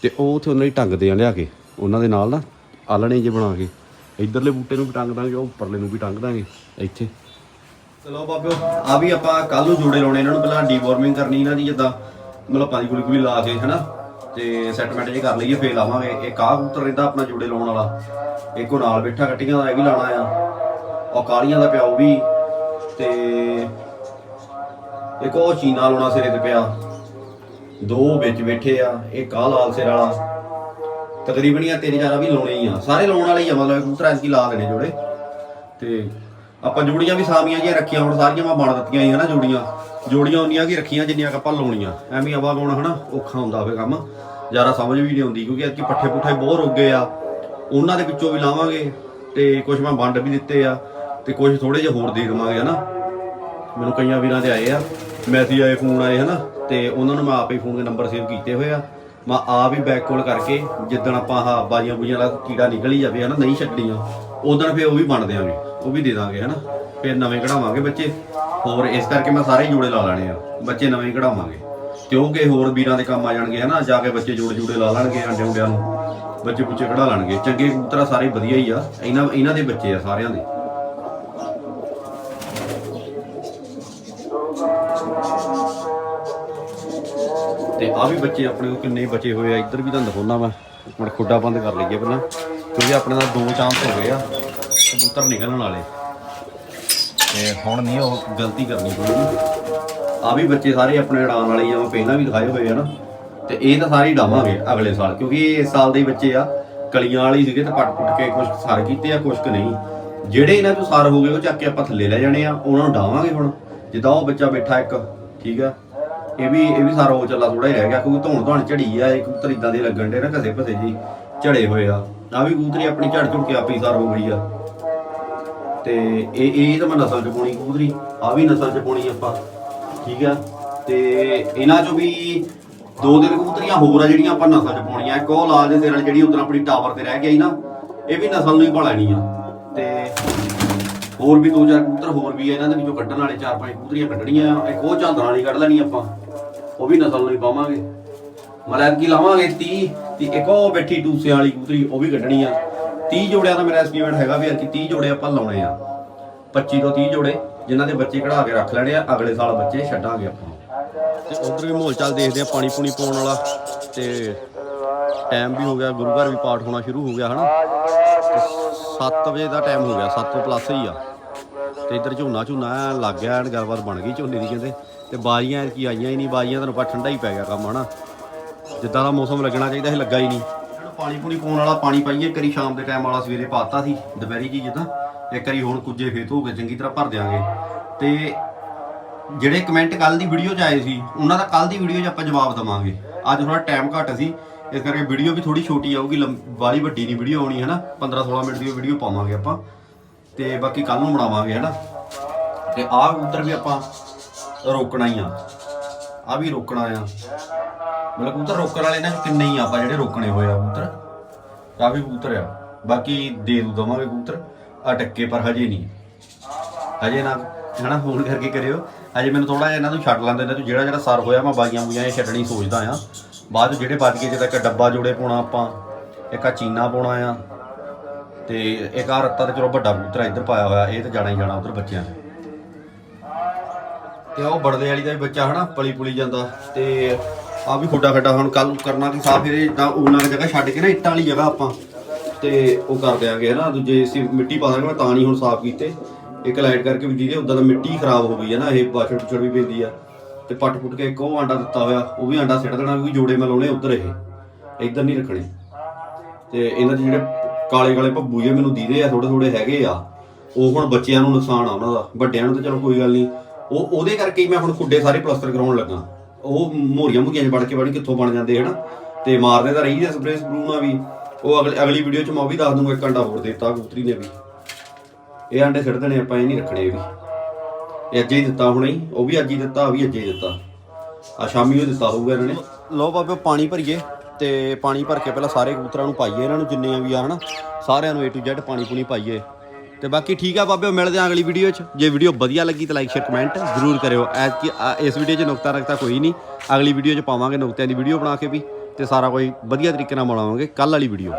ਤੇ ਉਹ ਉੱਥੇ ਉਹਨਾਂ ਦੀ ਟੰਗਦੇ ਆ ਲਿਆ ਕੇ, ਉਹਨਾਂ ਦੇ ਨਾਲ ਨਾ ਆਲਣੇ ਜੇ ਬਣਾ ਕੇ। ਇਧਰਲੇ ਬੂਟੇ ਨੂੰ ਵੀ ਟੰਗ ਦਾਂਗੇ, ਉਹ ਉੱਪਰਲੇ ਨੂੰ ਵੀ ਟੰਗ ਦਾਂਗੇ, ਇੱਥੇ। ਚਲੋ ਬਾਬਿਓ, ਆ ਵੀ ਆਪਾਂ ਕੱਲ ਨੂੰ ਜੋੜੇ ਲਾਉਣੇ, ਇਹਨਾਂ ਨੂੰ ਪਹਿਲਾਂ ਡੀਵਾਰਮਿੰਗ ਕਰਨੀ, ਇਹਨਾਂ ਦੀ ਜਿੱਦਾਂ ਮਤਲਬ ਪਾਣੀ ਗੁਲੀ ਗੁਲੀ ਲਾ ਕੇ, ਹਨਾ? ਤੇ ਸੈਟਲਮੈਂਟ ਜੇ ਕਰ ਲਈਏ, ਫੇਰ ਲਾਵਾਂਗੇ। ਇੱਕ ਆਹ ਕਬੂਤਰ ਰਹਿੰਦਾ ਆਪਣਾ ਜੋੜੇ ਲਾਉਣ ਵਾਲਾ। ਇੱਕ ਉਹ ਨਾਲ ਬੈਠਾ ਕੱਟੀਆਂ ਦਾ ਇਹ ਵੀ ਲਾਣਾ ਆ। ਉਹ ਕਾਲੀਆਂ ਦਾ ਪਿਆ, ਉਹ ਵੀ। ਤੇ ਇੱਕ ਉਹ ਚੀਨਾ ਲਾਉਣਾ ਸਿਰੇ ਤੇ ਪਿਆ। ਦੋ ਵਿੱਚ ਬੈਠੇ ਆ, ਇੱਕ ਆਹ ਲਾਲ ਸਿਰ ਵਾਲਾ। ਤਕਰੀਬਨ ਇਹ ਤਿੰਨ ਚਾਰ ਵੀ ਲਾਉਣੇ ਹੀ ਆ। ਸਾਰੇ ਲਾਉਣ ਵਾਲੇ ਹੀ ਆ, ਮਤਲਬ ਕਬੂਤਰ ਐਤਕੀ ਲਾ ਦੇਣੇ ਜੋੜੇ। ਤੇ ਆਪਾਂ ਜੋੜੀਆਂ ਵੀ ਸਾਮੀਆਂ ਜਿਹੀਆਂ ਰੱਖੀਆਂ, ਹੁਣ ਸਾਰੀਆਂ ਮੈਂ ਬਣ ਦਿੱਤੀਆਂ ਹੀ ਹਨਾ ਜੋੜੀਆਂ। ਜੋੜੀਆਂ ਉਨੀਆਂ ਕੀ ਰੱਖੀਆਂ, ਜਿੰਨੀਆਂ ਕੁ ਆਪਾਂ ਲਾਉਣੀਆਂ। ਐਵੇਂ ਆਵਾ ਗਾਉਣਾ ਹਨਾ, ਔਖਾ ਹੁੰਦਾ ਹੋਵੇ ਕੰਮ। ਜ਼ਿਆਦਾ ਸਮਝ ਵੀ ਨਹੀਂ ਆਉਂਦੀ, ਕਿਉਂਕਿ ਐਤਕੀ ਪੱਠੇ ਪੁੱਠੇ ਬਹੁਤ ਰੁੱਗੇ ਆ। ਉਹਨਾਂ ਦੇ ਵਿੱਚੋਂ ਵੀ ਲਾਵਾਂਗੇ, ਤੇ ਕੁਝ ਮੈਂ ਵੰਡ ਵੀ ਦਿੱਤੇ ਆ, ਤੇ ਕੁਝ ਥੋੜੇ ਜਿਹਾ ਹੋਰ ਦੇ ਦੇਵਾਂਗੇ ਹਨਾ। ਮੈਨੂੰ ਕਈਆਂ ਵੀਰਾਂ ਦੇ ਆਏ ਆ, ਮੈਸੇਜ ਆਏ, ਫੋਨ ਆਏ ਹਨਾ, ਤੇ ਉਹਨਾਂ ਨੂੰ ਮੈਂ ਆਪੇ ਫੋਨ ਦੇ ਨੰਬਰ ਸੇਵ ਕੀਤੇ ਹੋਏ ਆ। ਮੈਂ ਆਪ ਹੀ ਬੈਕ ਕਾਲ ਕਰਕੇ, ਜਿੱਦਣ ਆਪਾਂ ਆਹ ਬਾਜੀਆਂ ਬੂਜੀਆਂ ਵਾਲਾ ਕੀੜਾ ਨਿਕਲ ਹੀ ਜਾਵੇ ਹਨਾ, ਨਹੀਂ ਛੱਡਣੀਆਂ ਉਦੋਂ ਫੇਰ ਉਹ ਵੀ ਬਣ ਦਿਆਂਗੇ ਉਹ ਵੀ ਦੇ ਦਾਂਗੇ, ਹਨਾ? ਫਿਰ ਨਵੇਂ ਕਢਾਵਾਂਗੇ ਬੱਚੇ। ਹੋਰ ਇਸ ਕਰਕੇ ਮੈਂ ਸਾਰੇ ਹੀ ਜੋੜੇ ਲਾ ਲੈਣੇ ਆ। ਬੱਚੇ ਨਵੇਂ ਕਢਾਵਾਂਗੇ। ਕਿਉਂਕਿ ਹੋਰ ਵੀਰਾਂ ਦੇ ਕੰਮ ਆ ਜਾਣਗੇ, ਹਨਾ? ਜਾ ਕੇ ਬੱਚੇ ਜੋੜੇ ਜੋੜੇ ਲਾ ਲੈਣਗੇ ਅੰਡੇ ਉਂਡਿਆਂ ਨੂੰ। ਬੱਚੇ ਬੁੱਚੇ ਕਢਾ ਲੈਣਗੇ। ਚੰਗੇ ਕਬੂਤਰ ਸਾਰੇ ਵਧੀਆ ਹੀ ਆ। ਇਹਨਾਂ ਇਹਨਾਂ ਦੇ ਬੱਚੇ ਆ ਸਾਰਿਆਂ ਦੇ। ਤੇ ਆ ਵੀ ਬੱਚੇ ਆਪਣੇ ਕੋਲ ਕਿੰਨੇ ਬਚੇ ਹੋਏ ਆ। ਇੱਧਰ ਵੀ ਤੁਹਾਨੂੰ ਦਿਖਾਉਣਾ ਮੈਂ। ਇੱਕ ਖੁੱਡਾ ਬੰਦ ਕਰ ਲਈਏ ਪਹਿਲਾਂ। ਕਿਉਂਕਿ ਆਪਣੇ ਨਾਲ ਦੋ ਚਾਂਸ ਹੋ ਗਏ ਆ ਕਬੂਤਰ ਨਿਕਲਣ ਵਾਲੇ। ਤੇ ਹੁਣ ਨਹੀਂ ਉਹ ਗਲਤੀ ਕਰਨੀ ਪਊਗੀ। ਆ ਵੀ ਬੱਚੇ ਸਾਰੇ ਆਪਣੇ ਉਡਾਣ ਵਾਲੇ ਆ ਪਹਿਲਾਂ ਵੀ ਦਿਖਾਏ ਹੋਏ ਆ ਨਾ। ਤੇ ਇਹ ਤਾਂ ਸਾਰੇ ਡਾਵਾਂਗੇ ਅਗਲੇ ਸਾਲ, ਕਿਉਂਕਿ ਇਸ ਸਾਲ ਦੇ ਬੱਚੇ ਆ, ਕਲੀਆਂ ਵਾਲੇ ਸੀਗੇ ਤੇ ਪੱਟ ਪੁੱਟ ਕੇ ਕੁਝ ਸਰ ਕੀਤੇ ਆ ਕੁਝ ਕੁ ਨਹੀਂ। ਜਿਹੜੇ ਇਹਨਾਂ ਤੋਂ ਸਰ ਹੋ ਗਏ, ਉਹ ਚੱਕ ਕੇ ਆਪਾਂ ਥੱਲੇ ਲੈ ਜਾਣੇ ਆ, ਉਹਨਾਂ ਨੂੰ ਡਾਵਾਂਗੇ ਹੁਣ। ਜਿੱਦਾਂ ਉਹ ਬੱਚਾ ਬੈਠਾ ਇੱਕ, ਠੀਕ ਆ। ਇਹ ਵੀ ਇਹ ਵੀ ਸਾਰਾ ਹੋ ਚੱਲਾ ਥੋੜਾ ਹੀ ਰਹਿ ਗਿਆ, ਕਿਉਂਕਿ ਧੌਣ ਧੌਣ ਝੜੀ ਆ, ਇਹ ਕਬੂਤਰ ਇਦਾਂ ਦੇ ਲੱਗਣ ਦੇ ਨਾ ਘਸੇ ਭਸੇ ਜੀ ਝੜੇ ਹੋਏ ਆ। ਆ ਵੀ ਕਬੂਤਰੀ ਆਪਣੀ ਝੜ ਝੁੜ ਕੇ ਆਪੇ ਹੀ ਸਰ ਹੋ ਗਈ ਆ। ਤੇ ਇਹ ਇਹ ਤਾਂ ਮੈਂ ਨਸਲ ਚ ਪਾਉਣੀ ਕਬੂਤਰੀ ਆ ਵੀ ਨਸਲ ਚ ਪਾਉਣੀ ਆਪਾਂ, ਠੀਕ ਆ? ਤੇ ਇਹਨਾਂ ਚੋਂ ਵੀ ਦੋ ਦਿਨ ਕਬੂਤਰੀਆਂ ਹੋਰ ਆ ਜਿਹੜੀਆਂ ਆਪਾਂ ਨਸਲ ਚ ਪਾਉਣੀਆਂ। ਇੱਕ ਉਹ ਲਾਲ ਦੇ ਸਿਰ ਜਿਹੜੀ ਉਦੋਂ ਆਪਣੀ ਟਾਵਰ ਤੇ ਰਹਿ ਗਈ ਨਾ, ਇਹ ਵੀ ਨਸਲ ਨੂੰ ਹੀ ਭਾਲਣੀ ਆ। ਤੇ ਹੋਰ ਵੀ ਦੋ ਚਾਰ ਕਬੂਤਰ ਹੋਰ ਵੀ ਆ ਇਹਨਾਂ ਦੇ ਵਿੱਚੋਂ ਕੱਢਣ ਵਾਲੇ, ਚਾਰ ਪੰਜ ਕਬੂਤਰੀਆਂ ਕੱਢਣੀਆਂ ਇੱਕ ਉਹ ਝਾਂਦਰਾਂ ਵਾਲੀ ਕੱਢ ਲੈਣੀ ਆਪਾਂ, ਉਹ ਵੀ ਨਸਲ ਨੂੰ ਹੀ ਪਾਵਾਂਗੇ। ਮਲੈਦ ਕੀ ਲਾਵਾਂਗੇ? 30 ਤੇ ਇੱਕ ਉਹ ਬੈਠੀ ਟੂਸਿਆਂ ਵਾਲੀ ਕਬੂਤਰੀ, ਉਹ ਵੀ ਕੱਢਣੀ ਆ। 30 ਜੋੜਿਆਂ ਦਾ ਮੇਰਾ ਐਸਟੀਮੇਟ ਹੈਗਾ ਵੀ ਕਿ 30 ਜੋੜੇ ਆਪਾਂ ਲਾਉਣੇ ਆ। 25 ਤੋਂ 30 ਜੋੜੇ, ਜਿਨ੍ਹਾਂ ਦੇ ਬੱਚੇ ਕਢਾ ਕੇ ਰੱਖ ਲੈਣੇ ਆ, ਅਗਲੇ ਸਾਲ ਬੱਚੇ ਛੱਡਾਂਗੇ ਆਪਾਂ। ਤੇ ਉਧਰ ਵੀ ਮਾਹੌਲ ਚਾਲ ਦੇਖਦੇ ਆ, ਪਾਣੀ ਪੂਣੀ ਪਾਉਣ ਵਾਲਾ। ਤੇ ਟਾਈਮ ਵੀ ਹੋ ਗਿਆ, ਗੁਰੂ ਘਰ ਵੀ ਪਾਠ ਹੋਣਾ ਸ਼ੁਰੂ ਹੋ ਗਿਆ, ਹਨਾ? 7 ਵਜੇ ਦਾ ਟਾਈਮ ਹੋ ਗਿਆ 7 ਤੋਂ ਪਲੱਸ ਹੀ ਆ। ਤੇ ਇੱਧਰ ਝੋਨਾ ਝੋਨਾ ਲੱਗ ਗਿਆ, ਐਨ ਗੱਲਬਾਤ ਬਣ ਗਈ ਝੋਨੇ ਦੀ, ਕਹਿੰਦੇ। ਤੇ ਬਾਜ਼ੀਆਂ ਕੀ ਆਈਆਂ ਹੀ ਨਹੀਂ ਬਾਜ਼ੀਆਂ ਤੁਹਾਨੂੰ ਪਤਾ ਠੰਡਾ ਹੀ ਪੈ ਗਿਆ ਕੰਮ, ਹਨਾ? ਜਿੱਦਾਂ ਦਾ ਮੌਸਮ ਲੱਗਣਾ ਚਾਹੀਦਾ ਸੀ, ਲੱਗਾ ਹੀ ਨਹੀਂ। ਪਾਣੀ ਪੂਣੀ ਪਾਉਣ ਵਾਲਾ ਪਾਣੀ ਪਾਈਏ, ਇੱਕ ਵਾਰੀ ਸ਼ਾਮ ਦੇ ਟਾਈਮ ਵਾਲਾ ਸਵੇਰੇ ਪਾਤਾ ਸੀ, ਦੁਪਹਿਰੀ ਜੀ ਜਿੱਦਾਂ, ਇੱਕ ਵਾਰੀ ਹੁਣ ਕੁੱਜੇ ਫੇਤ ਹੋ ਕੇ ਚੰਗੀ ਤਰ੍ਹਾਂ ਭਰ ਦਿਆਂਗੇ। ਤੇ ਜਿਹੜੇ ਕਮੈਂਟ ਕੱਲ ਦੀ ਵੀਡੀਓ 'ਚ ਆਏ ਸੀ, ਉਹਨਾਂ ਦਾ ਕੱਲ ਦੀ ਵੀਡੀਓ 'ਚ ਆਪਾਂ ਜਵਾਬ ਦਵਾਂਗੇ। ਅੱਜ ਥੋੜਾ ਟਾਈਮ ਘੱਟ ਸੀ, ਇਸ ਕਰਕੇ ਵੀਡੀਓ ਵੀ ਥੋੜੀ ਛੋਟੀ ਆਊਗੀ ਵਾਲੀ ਵੱਡੀ ਨਹੀਂ ਵੀਡੀਓ ਆਉਣੀ ਹੈ ਨਾ 15-16 ਮਿੰਟ ਦੀ ਵੀਡੀਓ ਪਾਵਾਂਗੇ ਆਪਾਂ। ਤੇ ਬਾਕੀ ਕੱਲ ਨੂੰ ਬਣਾਵਾਂਗੇ ਹੈ ਨਾ ਤੇ ਆਹ ਕਬੂਤਰ ਵੀ ਆਪਾਂ ਰੋਕਣਾ ਹੀ ਆ। ਆ ਵੀ ਰੋਕਣਾ ਆ। ਮਤਲਬ ਕਬੂਤਰ ਰੋਕਣ ਵਾਲੇ ਨਾ ਕਿੰਨੇ ਹੀ ਆ ਆਪਾਂ ਜਿਹੜੇ ਰੋਕਣੇ ਹੋਏ ਆ ਕਬੂਤਰ। ਕਾਫੀ ਕਬੂਤਰ ਆ। ਬਾਕੀ ਦੇ ਦੂ ਦਵਾਂਗੇ ਕਬੂਤਰ। ਅਟੱਕੇ ਪਰ ਹਜੇ ਨਹੀਂ। ਹਜੇ ਨਾ ਹਨਾ ਫੋਨ ਕਰਕੇ ਕਰਿਓ। ਹਜੇ ਮੈਨੂੰ ਥੋੜਾ ਜਿਹਾ ਇਹਨਾਂ ਨੂੰ ਛੱਡ ਲੈਂਦੇ ਨੇ। ਤੂੰ ਜਿਹੜਾ ਜਿਹੜਾ ਸਰ ਹੋਇਆ, ਮੈਂ ਬਾਗੀਆਂ ਬੁਗੀਆਂ ਇਹ ਛੱਡਣੀ ਸੋਚਦਾ ਆ। ਬਾਅਦ 'ਚ ਜਿਹੜੇ ਬਚ ਗਏ, ਜਿੱਦਾਂ ਇੱਕ ਡੱਬਾ ਜੋੜੇ ਪਾਉਣਾ ਆਪਾਂ, ਇੱਕ ਆ ਚੀਨਾ ਪਾਉਣਾ ਆ, ਤੇ ਇੱਕ ਆ ਰੱਤਾ ਤੇ ਚਲੋ ਵੱਡਾ ਕਬੂਤਰ ਇੱਧਰ ਪਾਇਆ ਹੋਇਆ। ਇਹ ਤੇ ਜਾਣਾ ਹੀ ਜਾਣਾ ਉਧਰ ਬੱਚਿਆਂ ਨੇ। ਤੇ ਉਹ ਬੜਦੇ ਵਾਲੀ ਦਾ ਵੀ ਬੱਚਾ, ਹਨਾ ਪਲੀ ਪੁਲੀ ਜਾਂਦਾ। ਤੇ ਆ ਵੀ ਖੁੱਡਾ ਖੱਡਾ ਹੁਣ ਕੱਲ ਕਰਨਾ ਕਿ ਸਾਫ਼ ਇਹਦੇ ਤਾਂ ਉਹਨਾਂ ਦੀ ਜਗ੍ਹਾ ਛੱਡ ਕੇ ਨਾ ਇੱਟਾਂ ਵਾਲੀ ਜਗ੍ਹਾ ਆਪਾਂ। ਤੇ ਉਹ ਕਰ ਦਿਆਂਗੇ ਹਨਾ, ਦੂਜੇ ਅਸੀਂ ਮਿੱਟੀ ਪਾ ਦਾਂਗੇ ਮੈਂ ਤਾਂ ਨਹੀਂ ਹੁਣ ਸਾਫ਼ ਕੀਤੇ। ਇੱਕ ਲਾਈਟ ਕਰਕੇ ਵੀ ਦੀਦੇ ਉਦਾਂ ਤਾਂ ਮਿੱਟੀ ਖਰਾਬ ਹੋ ਗਈ ਹੈ ਨਾ, ਇਹ ਬਾਛੜ ਬੁਛੜ ਵੀ ਪੈਂਦੀ ਆ। ਤੇ ਪੱਟ ਪੁੱਟ ਕੇ ਇੱਕ ਉਹ ਆਂਡਾ ਦਿੱਤਾ ਹੋਇਆ, ਉਹ ਵੀ ਆਂਡਾ ਸਿੱਟ ਦੇਣਾ ਕਿਉਂਕਿ ਜੋੜੇ ਮੈਂ ਲਾਉਣੇ ਉਧਰ ਇਹ। ਇੱਧਰ ਨਹੀਂ ਰੱਖਣੇ। ਤੇ ਇਹਨਾਂ ਦੇ ਜਿਹੜੇ ਕਾਲੇ ਕਾਲੇ ਭੱਬੂ ਜੇ ਮੈਨੂੰ ਦੀਦੇ ਆ ਥੋੜੇ ਥੋੜੇ ਹੈਗੇ ਆ। ਉਹ ਹੁਣ ਬੱਚਿਆਂ ਨੂੰ ਨੁਕਸਾਨ ਆ ਉਹਨਾਂ ਦਾ। ਵੱਡਿਆਂ ਨੂੰ ਤਾਂ ਚਲੋ ਕੋਈ ਗੱਲ ਨਹੀਂ। ਉਹ ਉਹਦੇ ਕਰਕੇ ਹੀ ਮੈਂ ਹੁਣ ਖੁੱਡੇ ਸਾਰੇ ਪਲਸਟਰ ਕਰਾਉਣ ਲੱਗਾ। ਉਹ ਮੋਰੀਆਂ ਮੁਰੀਆਂ 'ਚ ਵੜ ਕੇ ਵੜ ਕਿੱਥੋਂ ਬਣ ਜਾਂਦੇ, ਹਨਾ? ਤੇ ਮਾਰਦੇ ਤਾਂ ਰਹੀ ਆ ਸਪਰੇਅ ਸਪਰੂਆਂ ਵੀ। ਉਹ ਅਗਲੀ ਅਗਲੀ ਵੀਡੀਓ 'ਚ ਮੈਂ ਉਹ ਵੀ ਦੱਸ ਦੂੰਗਾ, ਇੱਕ ਅੰਡਾ ਹੋਰ ਦੇਤਾ ਕਬੂਤਰੀ ਨੇ ਵੀ। ਇਹ ਅੰਡੇ ਸਿੱਟ ਦੇਣੇ ਆਪਾਂ, ਇਹ ਨਹੀਂ ਰੱਖਣੇ ਇਹ ਵੀ। ਇਹ ਅੱਜ ਹੀ ਦਿੱਤਾ ਹੁਣੇ ਹੀ, ਉਹ ਵੀ ਅੱਜ ਹੀ ਦਿੱਤਾ ਆ ਵੀ ਅੱਜ ਹੀ ਦਿੱਤਾ। ਆ ਸ਼ਾਮੀ ਉਹ ਦਿੱਤਾ ਹੋਊਗਾ ਇਹਨਾਂ ਨੇ। ਲਓ ਬਾਬੇ, ਪਾਣੀ ਭਰੀਏ ਤੇ ਪਾਣੀ ਭਰ ਕੇ ਪਹਿਲਾਂ ਸਾਰੇ ਕਬੂਤਰਾਂ ਨੂੰ ਪਾਈਏ ਇਹਨਾਂ ਨੂੰ, ਜਿੰਨੇ ਵੀ ਆ, ਹਨਾ? ਸਾਰਿਆਂ ਨੂੰ A to Z ਪਾਣੀ ਪੂਣੀ ਪਾਈਏ। ਤੇ ਬਾਕੀ ਠੀਕ ਆ ਬਾਬਿਓ ਮਿਲਦੇ ਆ ਅਗਲੀ ਵੀਡੀਓ 'ਚ। ਜੇ ਵੀਡੀਓ ਵਧੀਆ ਲੱਗੀ ਤਾਂ ਲਾਈਕ ਸ਼ੇਅਰ ਕਮੈਂਟ ਜ਼ਰੂਰ ਕਰਿਓ। ਐਸ ਕੀ ਇਸ ਵੀਡੀਓ 'ਚ ਨੁਕਤਾ ਰੱਖਤਾ ਕੋਈ ਨਹੀਂ। ਅਗਲੀ ਵੀਡੀਓ 'ਚ ਪਾਵਾਂਗੇ ਨੁਕਤਿਆਂ ਦੀ ਵੀਡੀਓ ਬਣਾ ਕੇ ਵੀ ਤੇ ਸਾਰਾ ਕੋਈ ਵਧੀਆ ਤਰੀਕੇ ਨਾਲ ਬਣਾਵਾਂਗੇ। ਕੱਲ ਵਾਲੀ ਵੀਡੀਓ